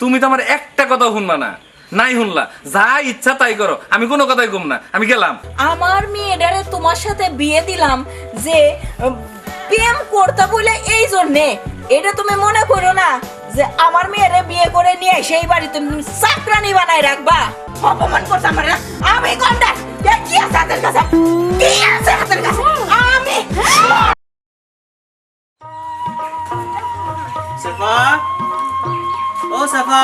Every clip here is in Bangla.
তুমি তো আমার একটা কথা শুনবা না। নাই শুনলা যা ইচ্ছা তাই করো আমি কোনো কথাই কম না আমি গেলাম। আমার মেয়েটারে তোমার সাথে বিয়ে দিলাম যে প্রেম করতে বলে এই জন্যে। এটা তুমি মনে করো না যে আমার মেয়েরে বিয়ে করে নিয়ে সেই বাড়ি তুমি চাকরানি বানাই রাখবা? অপমান করতে আমার আমি এ কি আছে হাতের কাছে? কি আছে হাতের কাছে? আমি সাফা ও সাফা।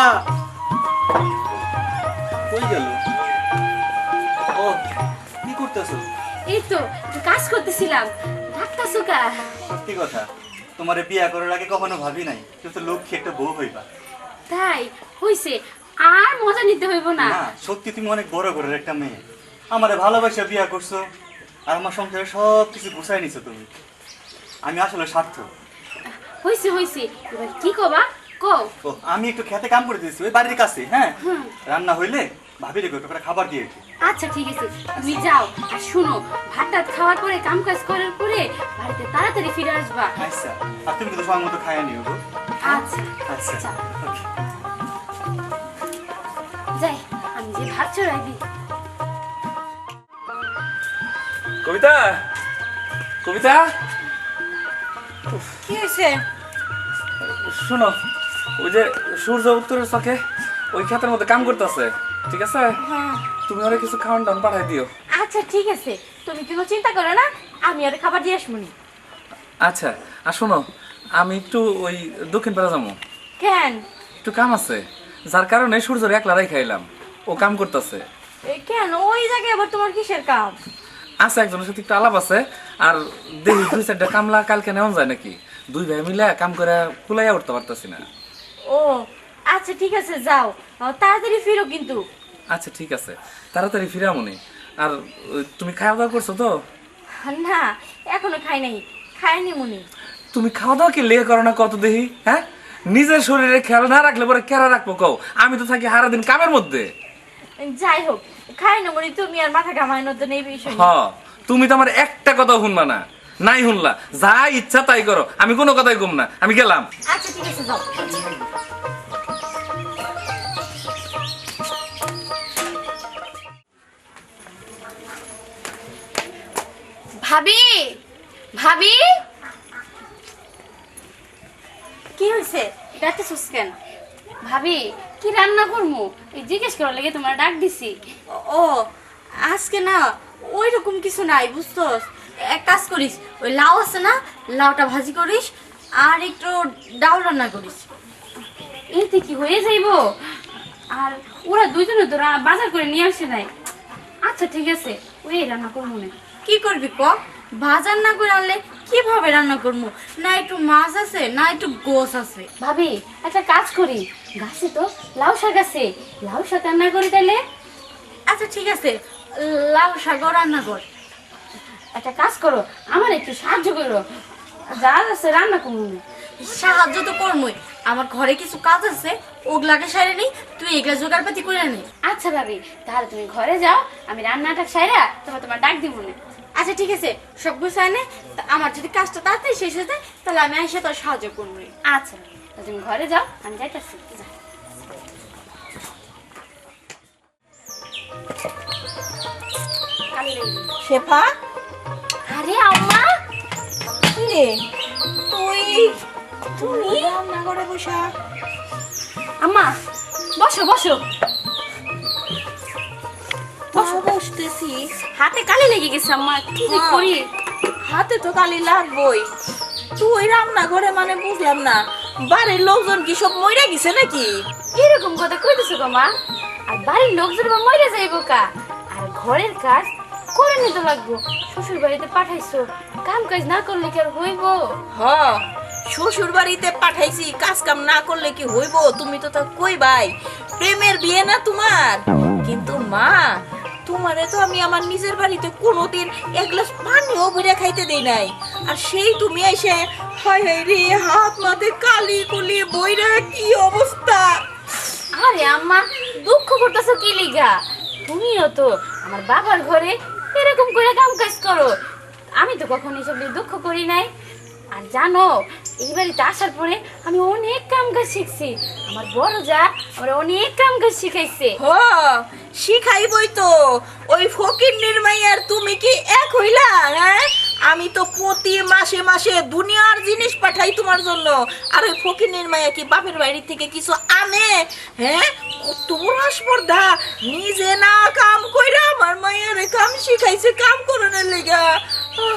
কই গেল? ও কি করতেছো? এই তো কাজ করতেছিলাম। ডাক্তার কা সত্যি কথা তোমারে বিয়া করার আগে কখনো ভাবি নাই তুই তো লক্ষ্যে একটা বউ হইবা। তাই হইছে। আর মজা নিতে হইব না। না সত্যি তুমি অনেক বড় ঘরের একটা মেয়ে। আমারে ভালোবাসা বিয়া করছ আর আমার সংসারে সব কিছু গুছাই নিছো তুমি। আমি আসলে স্বার্থ হইছে হইছে। এবার কি কবা? আমি একটু খেতে কাম করে দিয়েছি ওই বাড়ির কাছে হ্যাঁ? রান্না হইলে ভাবি রেখো একটু খাবার দিয়ে আচ্ছা ঠিক আছে। তুমি যাও আর শুনো ভাত টাত খাওয়ার পরে কাম কাজ করার পরে বাড়িতে তাড়াতাড়ি ফিরে আসবা। আচ্ছা আর তুমি তো সময় মতো খাইয়া নিও গো। আচ্ছা। আচ্ছা যাই আমি যে ভাত চড়াই দিই। কবিতা? কবিতা? কি হয়েছে? শোনো ওই যে সূর্য উত্তরের চকে ওই ক্ষেতের মধ্যে কাম করতেছে ঠিক আছে? তুমি ওরা কিছু খাওয়ান টাউন পাঠাই দিও। আচ্ছা ঠিক আছে। তুমি কোনো চিন্তা করো না আমি আর খাবার দিয়ে আসব আচ্ছা আর শোনো আমি একটু ওই দক্ষিণ পাড়া যাব। কেন? একটু কাম আছে যার কারণে সূর্যের একলারাই খাইলাম ও কাম করতেছে। কেন? ওই জায়গায় আবার তোমার কিসের কাম? আছে একজনের সাথে একটু আলাপ আছে আর দেখি দুই চারটা কামলা কালকে নেওয়া যায় নাকি? দুই ভাই মিলে কাম করে কুলাইয়া উঠতে পারতেছি না। ও আচ্ছা ঠিক আছে যাও। তাড়াতাড়ি ফিরো কিন্তু। আচ্ছা ঠিক আছে। তাড়াতাড়ি ফিরে মনে। আর তুমি খাওয়া দাওয়া করছ তো? না এখনও খাই নাই। খাইনি মনি। তুমি খাওয়া দাওয়া কি লেগে করো না কত দেখি হ্যাঁ? নিজের শরীরে খেয়াল না রাখলে পরে কেরা রাখব কও? আমি তো থাকি সারা দিন কামের মধ্যে। যাই হোক খাই না মনি তুমি আর মাথা ঘামাই নতুন এই বিষয়। হ তুমি তো আমার একটা কথা শুনবা না। নাই শুনলা যা ইচ্ছা তাই করো। আমি কোনো কথাই কম না। আমি গেলাম। আচ্ছা ঠিক আছে যাও। ভাবি ভাবি! কি হয়েছে ডাকতেছিস কেন? ভাবি কি রান্না করব এই জিজ্ঞেস করার লেগে তোমার ডাক দিছি। ও আজকে না ওই রকম কিছু নাই বুঝছস? এক কাজ করিস ওই লাউ আছে না লাউটা ভাজি করিস আর একটু ডাল রান্না করিস। এতে কি হয়ে যাইবো? আর ওরা দুইজনে তো বাজার করে নিয়ে আসে নাই। আচ্ছা ঠিক আছে ওই রান্না করব না। কি করবি ক? ভাজার না করে আনলে কীভাবে রান্না করব? না একটু মাছ আছে না একটু গোস আছে। ভাবি একটা কাজ করি। গাছে তো লাউ শাক আছে। লাউ শাক রান্না করি তাহলে আচ্ছা ঠিক আছে লাউ শাকও রান্না কর। একটা কাজ করো আমার একটু সাহায্য করো। যা আছে রান্না করব সাহায্য তো করবই আমার ঘরে কিছু কাজ আছে ওগুলাকে সারে নেই তুই এগুলা জোগাড় পাতি করে নে। আচ্ছা ভাবি তাহলে তুমি ঘরে যাও আমি রান্নাটা সাইরা তোমার তোমার ডাক দিব না। আচ্ছা ঠিক আছে সব গুছায় নে। তা আমার যদি কাজটা তাড়াতাড়ি শেষ হয়ে যায় তাহলে আমি এসে তোর সাহায্য করব আচ্ছা তুমি ঘরে যাও আমি যাইতেছি। শেফা? আরে আম্মা! কি রে তুই তুমি? রান্না করে বসা। আম্মা বসো বসো। বসা। বসতেছি। হাতে কালি লেগে গেছে আম্মা কি যে। করি? হাতে তো কালি লাগবই। তুই রান্না করে মানে বুঝলাম না বাড়ির লোকজন কি সব মরে গেছে নাকি? এরকম কথা কইতেছো গো মা আর বাড়ির লোকজন বা মরে যাইবো কা? আর ঘরের কাজ করে নিতে লাগবো। শ্বশুর বাড়িতে পাঠাইছো কাম কাজ না করলে কি আর হইবো? হ শ্বশুর বাড়িতে পাঠাইছি কাজ কাম না করলে কি হইব? তুমি তো তা কই ভাই প্রেমের বিয়ে না তোমার? কিন্তু মা তোমারে তো আমি আমার নিজের বাড়িতে কোনোদিন এক গ্লাস পানিও বুড়ে খাইতে দেই নাই। আর সেই তুমি এসে হায় হায় রে হাত মাতে কালি কুলি বইরা কি অবস্থা? আরে আম্মা দুঃখ করতেছো কি লিগা? তুমিও তো আমার বাবার ঘরে এরকম করে কাম কাজ করো। আমি তো কখনো এসব নিয়ে দুঃখ করি নাই। আর জানো, এই বাড়িতে আসার পরে আমি অনেক কাম কাজ শিখছি। আমার বড় যা আমার অনেক কাম কাজ শিখাইছে। হ, শিখাইবই তো। ওই ফকির নির্মাই আর তুমি কি এক হইলা হ্যাঁ? আমি তো প্রতি মাসে মাসে দুনিয়ার জিনিস পাঠাই তোমার জন্য। আর ওই ফকিরের মায়া কি বাপের বাড়ি থেকে কিছু আনে? হ্যাঁ? কত বড় নিজে না কাম কইরা আমার মায়ের কাম শিখাইছে, কাম করানোর লেগা।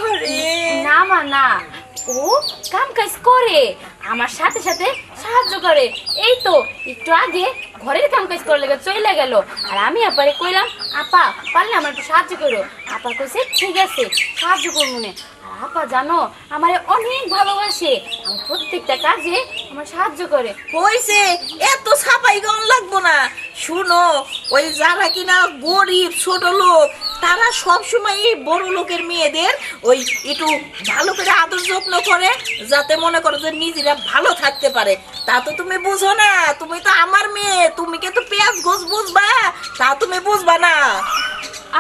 আরে না মা, না। ও কাম কাজ করে। আমার সাথে সাথে সাহায্য করে। এই তো, একটু আগে ঘরের কাম কাজ করে লেগে চলে গেল। আর আমি আপারে কইলাম, আপা, পারলে আমার একটু সাহায্য করো। আপা কইছে, ঠিক আছে, সাহায্য করব না। আপা জানো আমারে অনেক ভালোবাসে। আমার প্রত্যেকটা কাজে আমার সাহায্য করে। হইছে এত ছাপাই গান লাগবো না। শুনো ওই যারা কিনা গরিব ছোট লোক তারা সব সময় বড় লোকের মেয়েদের ওই একটু ভালো করে আদর যত্ন করে যাতে মনে করো যে নিজেরা ভালো থাকতে পারে। তা তো তুমি বুঝো না তুমি তো আমার মেয়ে তুমি কিন্তু পেঁয়াজ গোছ বুঝবা তা তুমি বুঝবা না।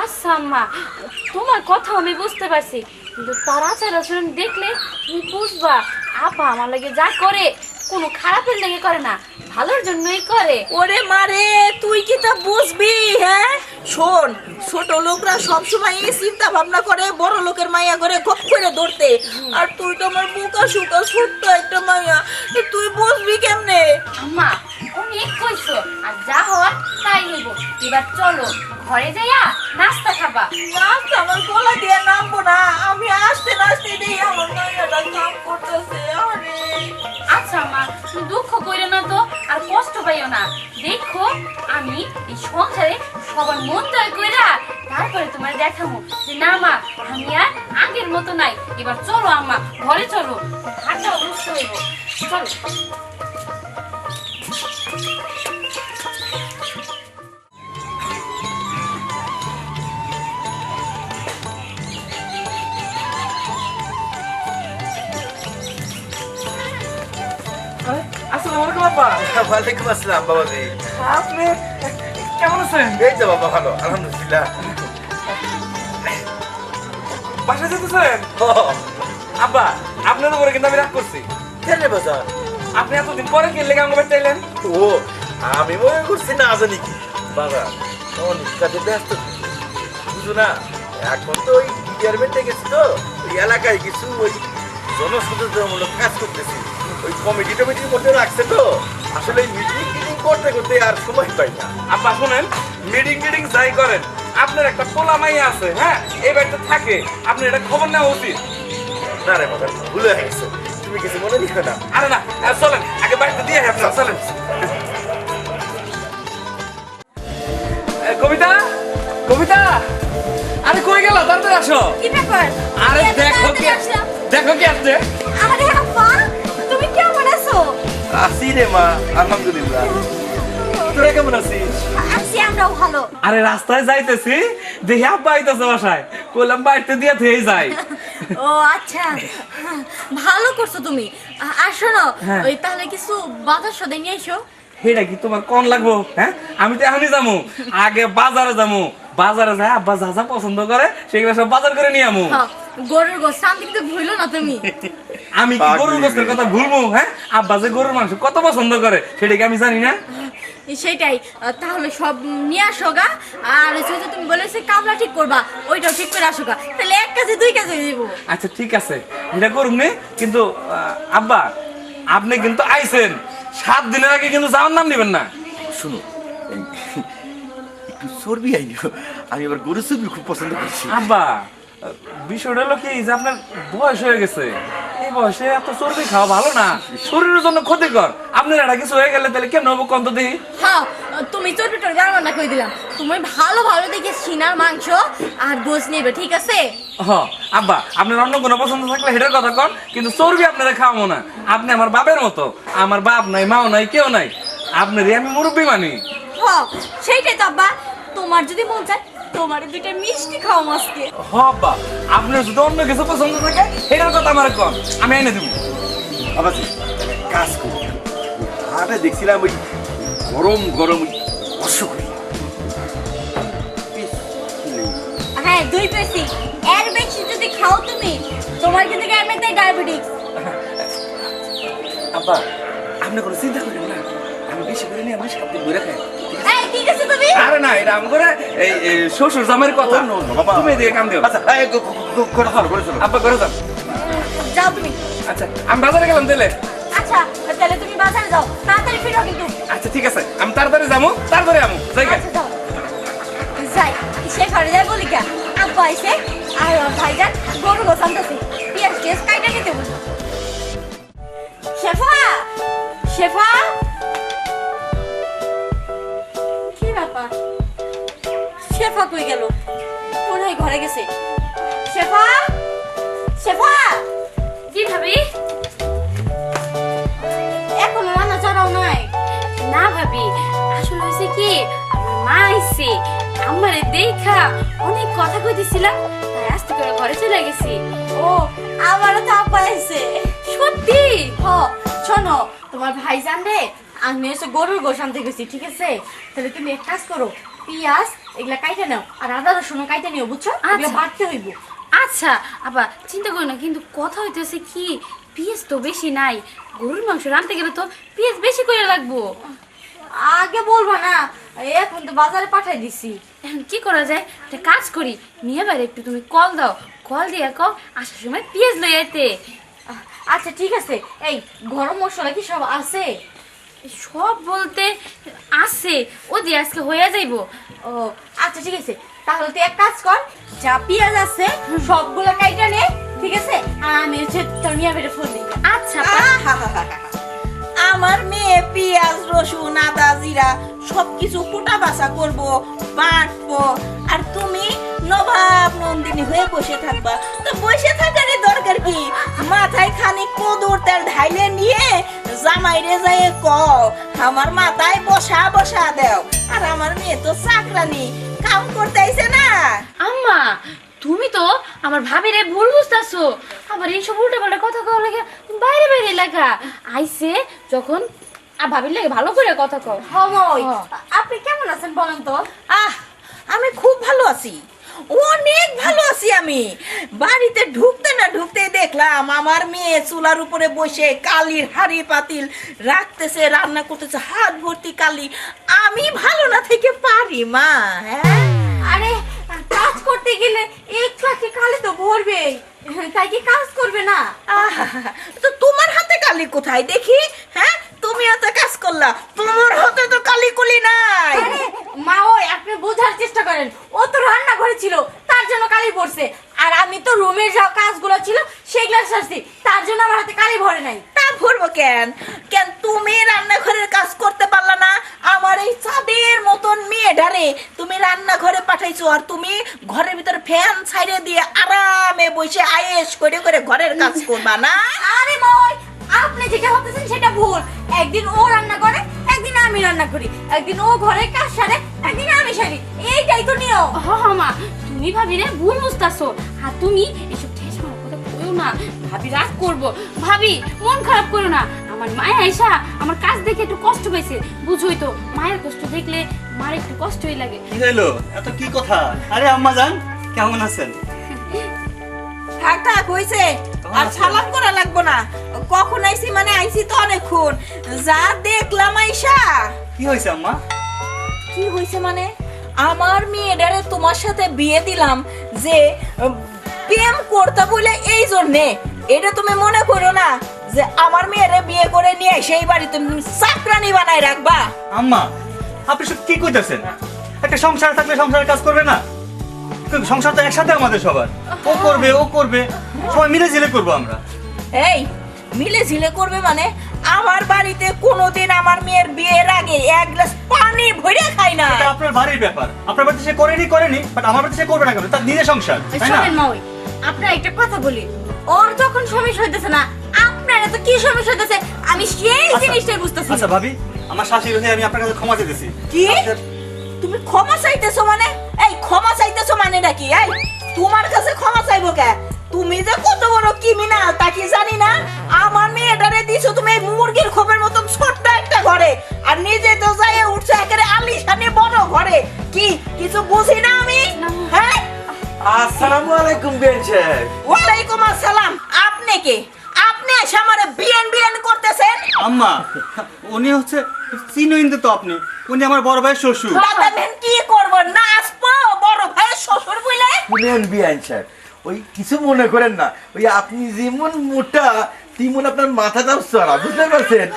আচ্ছা আম্মা তোমার কথা আমি বুঝতে পারছি। কিন্তু তার আচার আচরণ দেখলে তুমি বুঝবা আপা আমার লাগে যা করে কোনো খারাপের লেগে করে না ভালোর জন্যই করে। ওরে মারে তুই কি তা বুঝবি হ্যাঁ? শোন ছোট লোকরা সবসময় এই চিন্তা ভাবনা করে বড় লোকের মাইয়া করে গপ করে ধরতে। আর তুই তো আমার বুকা সুকা ছোট্ট একটা মাইয়া এ তুই বুঝবি কেমনে? আম্মা অনেক কইছো। আর যা হওয়ার তাই হইব। এবার চলো ঘরে যাইয়া নাস্তা খাবা। নাচতে আমার গলা দিয়ে নামবো না। আমি আসতে নাচতে দিই আমার মাইয়াটা কাম করতেছে। আরে। আচ্ছা মা তুমি দুঃখ কইরো না তো আর কষ্ট পাইও না। দেখো আমি এই সংসারে সবার মন জয় কইরা তারপরে তোমার দেখাবো যে না মা আমি আর আগের মতো নাই। এবার চলো আম্মা ঘরে চলো। হাতটাও বুঝতে হইব। চলো। ওয়ালাইকুম আসসালাম বাবা জি আপনি কেমন আছেন? এই তো বাবা ভালো আলহামদুলিল্লাহ। বাসা যেতেছেন? আব্বা আপনার উপরে কিন্তু আমি রাগ করছি। কেনে বাজার আপনি এতদিন পরে কি লেগে আমাকে চাইলেন ও আমি মনে করছি না জানি কি। বাবা অনেক কাজে ব্যস্ত বুঝো না এখন তো ওই ডিপার্টমেন্টে গেছি তো ওই এলাকায় কিছু ওই জনসচেতনমূলক কাজ করতেছি। ওই কমিটি টমিটির মধ্যে রাখছে তো। আসলে মিটিং টিটিং করতে করতে আর সময় পাই না। আব্বা শুনেন মিটিং টিটিং যাই করেন আপনার একটা পোলা মাইয়া আছে হ্যাঁ? এই বাড়িতে থাকে আপনার এটা খবর নেওয়া উচিত। না রে বাবা ভুলে গেছে। কিছু মনে নিও না। আরে না চলেন আগে বাড়িতে দিয়ে আপনার চলেন। কবিতা কবিতা আরে কই গেল? তাড়াতাড়ি আসো। কি ব্যাপার? আরে দেখো কি? দেখো কি আসছে। আরে আপা তুমি কেমন আছো? আসি রে মা আলহামদুলিল্লাহ। তোরা কেমন আছিস? আছি আমরাও ভালো। আরে রাস্তায় যাইতেছি দেখি আব্বা আইতেছে বাসায়। কইলাম দিয়ে যাই। ও আচ্ছা। ভালো করছ তুমি। আ- আর শোনো হ্যাঁ। ওই তাহলে কিছু বাজার সদে নিয়ে এসো সেটা কি তোমার কোন লাগবো হ্যাঁ? আমি তো এখনই যাব আগে বাজারে যাব বাজারে যাই আব্বা যা যা পছন্দ করে সেগুলো সব বাজার করে নিয়ে আমু। গরুর গোস শান্তি কিন্তু ভুলো না তুমি। আমি কি গরুর গোস্তের কথা ভুলবো হ্যাঁ? আব্বা যে গরুর মাংস কত পছন্দ করে সেটা কি আমি জানি না? সেটাই। তাহলে সব নিয়ে আসো গা। আর হচ্ছে যে তুমি বলেছে কামলা ঠিক করবা ওইটাও ঠিক করে আসো গা। তাহলে এক কাজে দুই কাজে দিব আচ্ছা ঠিক আছে। এটা করুন নে কিন্তু আহ, আব্বা আপনি কিন্তু আইছেন। সাত দিনের আগে কিন্তু যাওয়ার নাম নেবেন না। শুনো একটু চর্বি আইনিও আমি আবার গরু চর্বি খুব পছন্দ করছি। আব্বা বিষয়টা হলো কি যে আপনার বয়স হয়ে গেছে। এই বয়সে এত চর্বি খাওয়া ভালো না। শরীরের জন্য ক্ষতিকর। আপনার এটা কিছু হয়ে গেলে তাহলে কেন হব কন্ত দিই হ্যাঁ তুমি চর্বি টর্বি আর রান্না করে দিলাম। তুমি ভালো ভালো দেখে সিনার মাংস আর গোস নেবে ঠিক আছে? হ আব্বা আপনার অন্য কোনো পছন্দ থাকলে হেটার কথা কন কিন্তু চর্বি আপনারা খাওয়াবো না। আপনি আমার বাপের মতো। আমার বাপ নাই মাও নাই কেউ নাই। আপনারই আমি মুরব্বী মানি। হ সেইটাই তো আব্বা। তোমার যদি মন চায় তোমার দুইটা মিষ্টি খাও আজকে। হ আব্বা আপনার যদি অন্য কিছু পছন্দ থাকে হেটার কথা আমার কন আমি এনে দেবো। আবার যে, কাজ করি। দেখছিলাম ওই গরম গরম অশ্বকরি হ্যাঁ দুই পেছি এর বেশি যদি খাও তুমি তোমার কিন্তু এমনিতে ডায়াবেটিস আব্বা আপনি কোনো চিন্তা করেন না। আমি বেশি করে নিয়ে আমি সাত ঘুরে খাই ঠিক আছে? তুমি আরে না এটা আম করে এই শ্বশুর জামাইয়ের কথা তুমি এদিকে কাম দিও। আচ্ছা করে চলো, করে চলো। আব্বা করে যান যাও তুমি। আচ্ছা আমি বাজারে গেলাম দিলে আচ্ছা তাহলে তুমি বাজারে যাও। তাড়াতাড়ি ফিরো কিন্তু। আচ্ছা ঠিক আছে। আমি তাড়াতাড়ি যাব তাড়াতাড়ি আমু যাই। আচ্ছা যাও। যাই সে ঘরে যাই বলি কে আব্বা আইসে আর ভাইজান গরু গোসামতেছি পিয়াজ টিয়াজ কাইটা নিতে বলি শেফা! শেফা! শেফা কই গেল? মনে হয় ঘরে গেছে। শেফা? শেফা? কি ভাবি? এখনও রান্না চড়াও নাই। না ভাবি আসলে হয়েছে কি আমার মা আইছে আমারে দেখা অনেক কথা কইতেছিলাম তাই আস্তে করে ঘরে চলে গেছি। ও আমারও তো আব্বা আইছে। সত্যি? হ শোনো তোমার ভাই জানবে আমি এসে গরুর গোশ আনতে গেছি ঠিক আছে? তাহলে তুমি এক কাজ করো পিঁয়াজ এগুলা কাইটে নাও আর আদা রসুন কাইটে নিও বুঝছ? এগুলো আচ্ছা। বাড়তে হইব। আচ্ছা আবার চিন্তা করো না কিন্তু কথা হইতেছে কি পেঁয়াজ তো বেশি নাই গরুর মাংস রাঁধতে গেলে তো পেঁয়াজ বেশি করে লাগবো। আগে বলবা না এখন তো বাজারে পাঠাই দিছি। এখন কি করা যায়? একটা কাজ করি নিয়ে বাইরে একটু তুমি কল দাও কল দিয়ে কও আসার সময় পেঁয়াজ লই আইতে। আচ্ছা ঠিক আছে। এই গরম মশলা কি সব আছে? সব বলতে আছে। ও দিয়ে আজকে হয়ে যাইবো। ও আচ্ছা ঠিক আছে। তাহলে তুই এক কাজ কর যা পেঁয়াজ আছে সবগুলো কাইটা নে ঠিক আছে? আমি হচ্ছে তোর মিয়া বেড়ে ফোন দিই। আচ্ছা। আমার মেয়ে পেঁয়াজ রসুন আদা জিরা সবকিছু কোটা বাসা করব বাটবো। আর তুমি নবাব নন্দিনী হয়ে বসে থাকবা। তো বসে থাকারই দরকার কি? মাথায় খানিক কদুর তেল ঢাইলে নিয়ে জামাইরে যায় ক আমার মাথায় বসা বসা দেও আর আমার মেয়ে তো চাকরানি কাম করতে আইছে না? আম্মা তুমি তো আমার ভাবিরে ভুল বুঝতেছো। আবার এইসব উল্টা পাল্টা কথা কও লাগে বাইরে বাইরে লেখা আইছে যখন আর ভাবির লাগে ভালো করে কথা কও। হ্যাঁ। আপনি কেমন আছেন বলেন তো? আহ আমি খুব ভালো আছি। অনেক ভালো আছি আমি। বাড়িতে ঢুকতে না ঢুকতে দেখলাম আমার মেয়ে চুলার উপরে বসে কালির হাড়ি পাতিল রাখতেছে রান্না করতেছে হাত ভর্তি কালি। আমি ভালো না থেকে পারি মা হ্যাঁ? আরে কাজ করতে গেলে একটু একটু কালি তো ভরবে তাই কি কাজ করবে না? তো তোমার হাতে কালি কোথায় দেখি হ্যাঁ? তুমি এত কাজ করলা তোমার হাতে তো কালি কুলি নাই। আরে মা ওই আপনি বোঝার চেষ্টা করেন। ও তো রান্না ছিল তার জন্য কালি পড়ছে। আর আমি তো রুমের যা কাজগুলো ছিল সেগুলো সারছি। তার জন্য আমার হাতে কালি ভরে নাই। তা ভরবো কেন? কেন তুমি রান্নাঘরের কাজ করতে পারলা না? আমার এই চাঁদের মতন মেয়ে ডারে তুমি রান্নাঘরে পাঠাইছো আর তুমি ঘরের ভিতরে ফ্যান ছাইড়ে দিয়ে আরামে বসে আয়েস করে করে ঘরের কাজ করবা না? আরে মই আপনি যেটা ভাবতেছেন সেটা ভুল। একদিন ও রান্না করে একদিন আমি রান্না করি। একদিন ও ঘরে কাজ সারে একদিন আমি সারি। এইটাই তো নিয়ম। হ হ মা তুমি ভাবিরে ভুল বুঝতেছো। আর তুমি এসব ঠেস মারা কথা কইও না। ভাবি রাগ করব। ভাবি মন খারাপ করো না। আমার মায়া আইসা আমার কাজ দেখে একটু কষ্ট পেয়েছে বুঝোই তো মায়ের কষ্ট দেখলে মার একটু কষ্টই লাগে। কি হইল? এত কি কথা? আরে আম্মা জান কেমন আছেন? থাক থাক হইছে আর সালাম করা লাগবো না। কখন আইছি মানে আইছি তো অনেকক্ষণ। যা দেখলাম আইসা। কি হয়েছে আম্মা? কি হয়েছে মানে? আমার মেয়েটারে তোমার সাথে বিয়ে দিলাম যে প্রেম করতে বলে এই জন্যে। এটা তুমি মনে করো না যে আমার মেয়েরে বিয়ে করে নিয়ে সেই বাড়িতে তুমি চাকরানি বানায় রাখবা? আম্মা আপনি সব কি কইতেছেন? একটা সংসার থাকলে সংসারের কাজ করবে না? সংসার তো একসাথে আমাদের সবার। ও করবে ও করবে। সবাই মিলে ঝিলে করব আমরা। এই মিলে ঝিলে করবে মানে আমার বাড়িতে কোনোদিন আমার মেয়ের বিয়ের আগে এক গ্লাস পানি ভরে খাই না। এটা আপনার বাড়ির ব্যাপার। আপনার বাড়িতে সে করেনি করেনি বাট আমার বাড়িতে সে করবে না কেন? তার নিজের সংসার তাই না? শোনেন মা আপনার একটা কথা বলি। ওর যখন সমস্যা হইতেছে না আপনার এত কি সমস্যা হইতেছে? আমি সেই আচ্ছা, জিনিসটাই বুঝতেছি। আচ্ছা ভাবি আমার শাশুড়ি হয়ে আমি আপনার কাছে ক্ষমা চেয়েছি কি? তুমি ক্ষমা চাইতেছো মানে? এই ক্ষমা চাইতেছো মানে নাকি? এই তোমার কাছে ক্ষমা চাইব কে? তুমি যে কত বড় ক্রিমিনাল তা কি জানি না? আমার মেয়েটারে দিছো তুমি এই মুরগির খোপের মতন ছোট্ট একটা ঘরে। আর নিজে তো যাই উঠছে একেবারে আলিশানি বড় ঘরে। কি কিছু বুঝি না আমি? হ্যাঁ? আসসালামু আলাইকুম বেন সাহেব। ওয়ালাইকুম আসসালাম। আপনি কে? আপনি এসে আমারে বিএন বিএন করতেছেন? আম্মা উনি হচ্ছে চিনুইন্দে তো আপনি। উনি আমার বড় ভাই শ্বশুর। বাদামেন কি করব নাচবো বড় ভাইয়ের শ্বশুর বলে। শুনেন বিআইন সাহেব ওই কিছু মনে করেন না। ওই আপনি যেমন মোটা তেমন আপনার মাথাটাও চড়া বুঝতে পারছেন?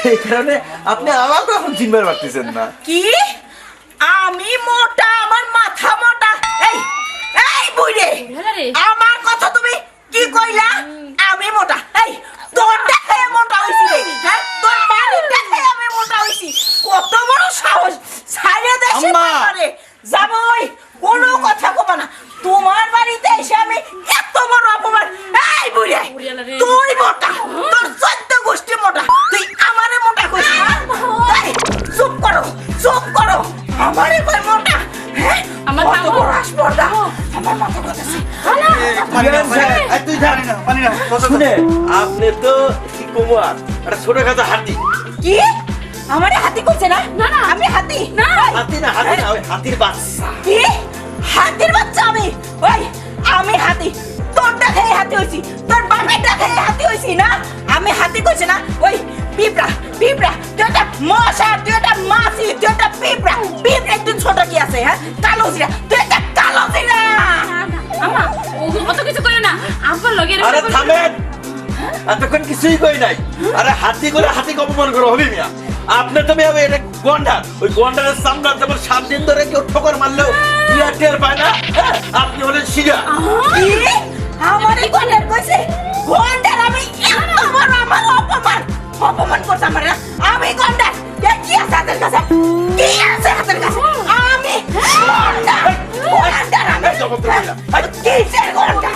সেই কারণে আপনি আমাকে এখন চিনবার পারতেছেন না। কি? আমি মোটা আমার মাথা মোটা। এই এই বুইরে রে। আমার কথা তুমি কি কইলা? আমি মোটা। এই তোর দেখে মোটা হইছি রে হ্যাঁ? মোটা হইছি কত বড় সাহস। ছাইরে দেশে! পারে যাবই। কোনো কথা কব না। তোমার বাড়িতে এসে আমি এত বড় অপমান। এই বুড়ে বুড়িয়ালা রে। তুই মোটা। তোর চোদ্দ গোষ্ঠী মোটা। তুই আমারে মোটা কইস চুপ করো। চুপ করো। আমারে কই মোটা? হ্যাঁ আমার কত বড় আসপর্দা আমার মাথা কথা তুই পানি নাও, শুনে। আপনি তো কি কুমার একটা ছোটখাটো হাতি কি? আমারে হাতি কইছে না না না আমি হাতি না হাতি না হাতি না ওই হাতির বাচ্চা কি হাতির বাচ্চা আমি ওই আমি হাতি তোর দেখে হাতি হইছি তোর বাপের দেখে হাতি হইছি না আমি হাতি কইছে না ওই পিঁপড়া পিঁপড়া তুই একটা মশা তুই একটা মাছি তুই একটা পিঁপড়া পিঁপড়া একটু ছোট কি আছে হ্যাঁ কালো জিরা তুই একটা কালো জিরা আমা অত কিছু কইও না আব্বার লগে আরে থামেন এতক্ষণ কিছুই কই নাই আরে হাতি করে হাতি অপমান করে হবি মিয়া আপনি তো মিয়া এটা গন্ডার ওই গন্ডারের সামনে যেমন সাত দিন ধরে কেউ ঠোকর মারলেও ইয়া টের পায় না হ্যাঁ, আপনি হলেন শিগা কি আমারে গন্ডার কইছে গন্ডার আমি বড় আমার অপমান অপমান করছে আমার আমি গন্ডার কি আছে হাতের কাছে? কি আছে হাতের কাছে? আমি গন্ডার গন্ডার আমি এই এই। কিসের গন্ডার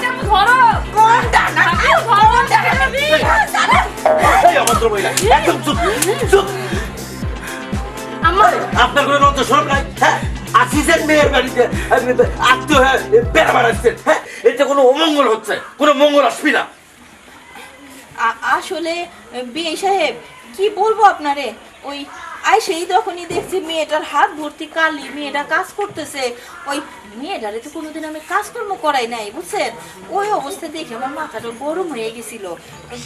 গন্ডার না গন্ডার আমি এই একদম চুপ চুপ। আম্মা আপনার কোনো লজ্জা সরব নাই হ্যাঁ? আসিছেন মেয়ের বাড়িতে আত্মীয় হ্যাঁ বেড়া বেড়াচ্ছেন হ্যাঁ? এতে কোনো অমঙ্গল হচ্ছে, কোনো মঙ্গল আসবি না। আসলে বিয়ে সাহেব, কি বলব আপনারে? ওই আই সেই তখনই দেখছি মেয়েটার হাত ভর্তি কালি মেয়েটা কাজ করতেছে। ওই মেয়েটারে তো কোনোদিন আমি কাজকর্ম করাই নাই বুঝছেন? ওই অবস্থা দেখে আমার মাথাটা গরম হয়ে গেছিল।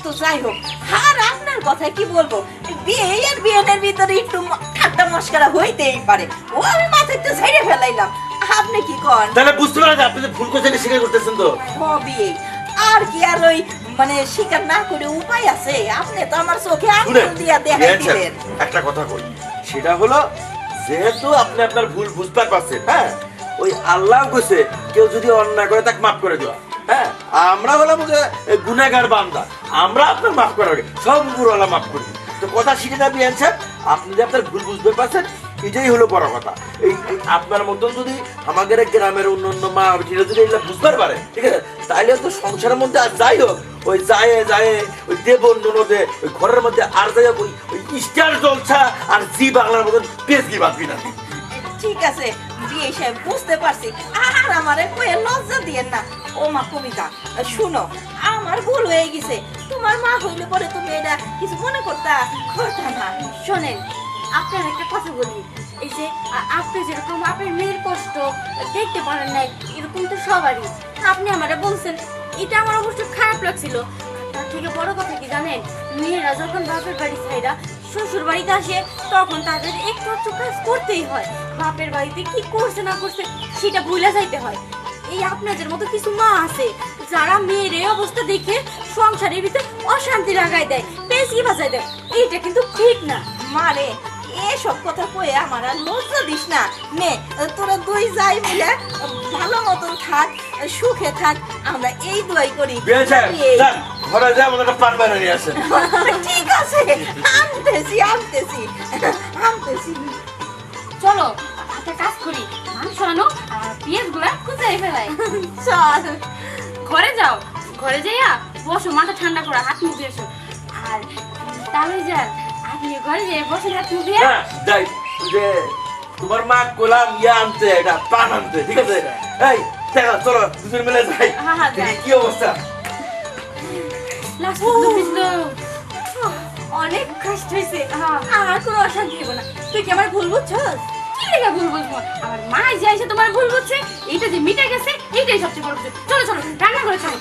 তো যাই হোক আর আপনার কথা কি বলব? বিয়ে আর বিয়েনের ভিতরে একটু ঠাট্টা মস্কারা হইতেই পারে। ও আমি মাথায় তো ছেড়ে ফেলাইলাম। আপনি কি কন? তাহলে বুঝতে পারেন আপনি ভুল করছেন স্বীকার করতেছেন তো। হবে আর কি আর ওই মানে স্বীকার না করে উপায় আছে। আপনি তো আমার চোখে আঙুল দিয়া দেখাই দিলেন। একটা কথা কই। সেটা হলো যেহেতু আপনি আপনার ভুল বুঝতে পারছেন হ্যাঁ ওই আল্লাহ কইছে কেউ যদি অন্যায় করে তাকে মাফ করে দেওয়া হ্যাঁ আমরা হলাম যে গুনাগার বান্দা আমরা আপনার মাফ করার আগে সব উপরওয়ালা মাফ করি। তো কথা শিখে না বিয়ানছেন আপনি যে আপনার ভুল বুঝতে পারছেন এটাই হলো বড় কথা। এই আপনার মতন যদি আমাদের গ্রামের অন্য অন্য মা যদি বুঝতে পারে ঠিক আছে? তাইলে তো সংসারের মধ্যে আর যাই হোক ওই যায় যায়, ওই দেব নদে ওই ঘরের মধ্যে আর হোক ওই ওই স্টার জলছা আর জি বাংলার মতন পেজ কি বাঁধবি না। ঠিক আছে, বিয়ে সাহেব বুঝতে পারছি। আর আমারে কয়ে লজ্জা দিয়েন না। ও মা কবিতা, শুনো, আমার ভুল হয়ে গেছে। তোমার মা হইলে পরে তুমি এটা কিছু মনে করতা? করতা না। শোনেন, আপনার একটা কথা বলি। এই যে আপনি যেরকম আপনার মেয়ের কষ্ট দেখতে পারেন নাই, এরকম তো সবারই। আপনি আমারে বলছেন এটা আমার অবশ্য খারাপ লাগছিল। তার থেকে বড় কথা কি জানেন? মেয়েরা যখন বাপের বাড়ি ছাইরা শ্বশুর বাড়িতে আসে, তখন তাদের একটু একটু কাজ করতেই হয়। বাপের বাড়িতে কি করছে না করছে সেটা ভুলে যাইতে হয়। এই আপনাদের মতো কিছু মা আছে, যারা মেয়ের এই অবস্থা দেখে সংসারের ভিতরে অশান্তি লাগাই দেয় পেঁচিয়ে বাজাই দেয়। এইটা কিন্তু ঠিক না। মারে এসব কথা কয়ে আমার আর লজ্জা দিস না। নে তোরা দুই যাই মিলে ভালো মতন থাক সুখে থাক আমরা এই দোয়াই করি। ঘরে যা আমাদের পান ঠিক আছে আনতেছি আনতেছি আনতেছি। চলো একটা কাজ করি মাংস আনো আর পেঁয়াজগুলা কুচাই ফেলাই। চল। ঘরে যাও ঘরে যাইয়া বসো মাথা ঠান্ডা করো হাত মুখ এসো আর তাহলে যে তোমার মা গোলাম ইয়া আনতে এটা আনতে ঠিক আছে? এই দেখা চলো দুজন মিলে যাই। হ্যাঁ, হ্যাঁ, যাই। কি অবস্থা। অনেক কষ্ট হয়েছে। আর কোনো অশান্তি হইব না। তুই কি আমার ভুল বুঝছস কি লেগে ভুল বুঝব? আমার মা যে এসে তোমার ভুল বুঝছে এইটা যে মিটে গেছে এইটাই সবচেয়ে বড় চলো চলো রান্না করে চলো।